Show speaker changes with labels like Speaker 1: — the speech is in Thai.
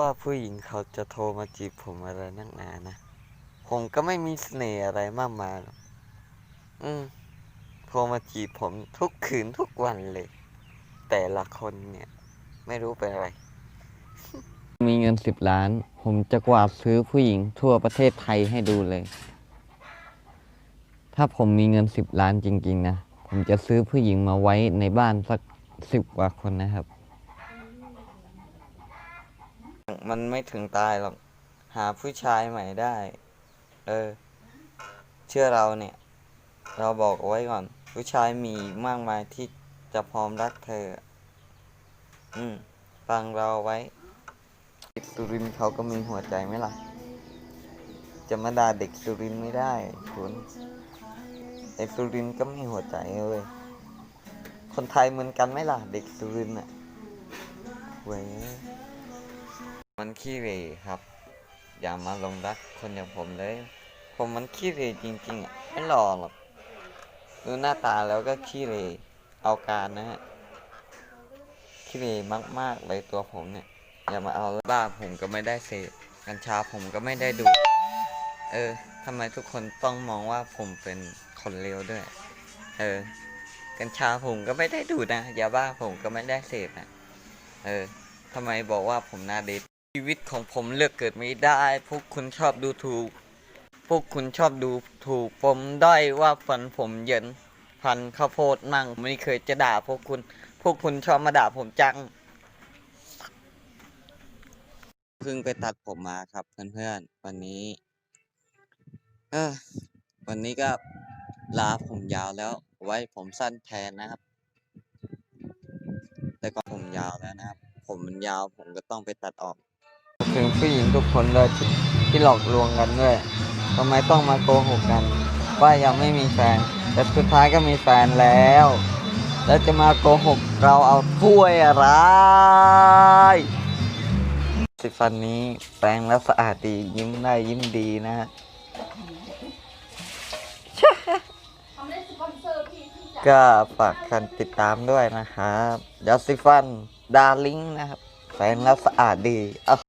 Speaker 1: ว่าผู้หญิงเขาจะโทรมาจีบผมอะไรนักหนานะ ผมก็ไม่มีเสน่ห์อะไรมากมายหรอกอืมโทรมาจีบผมทุกคืนทุกวันเลย แต่ละคนเนี่ย ไม่รู้เป็นอะไร
Speaker 2: มีเงินสิบล้าน ผมจะกวาดซื้อผู้หญิงทั่วประเทศไทยให้ดูเลย ถ้าผมมีเงินสิบล้านจริง ๆ นะ ผมจะซื้อผู้หญิงมาไว้ในบ้านสักสิบกว่าคนนะครับ
Speaker 1: มันไม่ถึงตายหรอก หาผู้ชายใหม่ได้ เออ เชื่อเราเนี่ย เราบอกเอาไว้ก่อน ผู้ชายมีมากมายที่จะพร้อมรักเธอ อืม ฟังเราไว้เด็กสุรินเขาก็มีหัวใจไหมล่ะ จะมาด่าเด็กสุรินไม่ได้คุณเด็กสุรินก็มีหัวใจเว้ยคนไทยเหมือนกันไหมล่ะ เด็กสุรินอะเว้ย มันขี้เหร่ครับ อย่ามาลงรักคนอย่างผมเลย ผมมันขี้เหร่จริงๆอะไม่หล่อหรอกดูหน้าตาแล้วก็ขี้เหร่เอาการนะฮะขี้เหร่มากๆเลยตัวผมเนี่ย อย่ามาเอาบ้าผมก็ไม่ได้เสพกัญชาผมก็ไม่ได้ดูดเออทำไมทุกคนต้องมองว่าผมเป็นคนเลวด้วย เออ กัญชาผมก็ไม่ได้ดูดนะยาบ้าผมก็ไม่ได้เสพนะ เออทำไมบอกว่าผมหนาเด็ด ชีวิตของผมเลือกเกิดไม่ได้ พวกคุณชอบดูถูก พวกคุณชอบดูถูกผมด้อยว่าฟันผมเหยินพันข้าวโพดมั่งไม่เคยจะด่าพวกคุณ พวกคุณชอบมาด่าผมจัง เพิ่งไปตัดผมมาครับเพื่อนๆ วันนี้ เออวันนี้ก็ลาผมยาวแล้ว ไว้ผมสั้นแทนนะครับ แต่ก็ผมยาวแล้วนะครับ ผมมันยาวผมก็ต้องไปตัดออก ถึงผู้หญิงทุกคนเลยที่ที่หลอกลวงกันด้วยทำไมต้องมาโกหกกัน ว่ายังไม่มีแฟน แต่สุดท้ายก็มีแฟนแล้ว แล้วจะมาโกหกเราเอาถ้วยอะไรสิฟันนี้แปรงแล้วสะอาดดียิ้มได้ยิ้มดีนะฮะก็ฝากกันติดตามด้วยนะครับยอดซิฟันดาร์ลิงนะครับแปรงแล้วสะอาดดี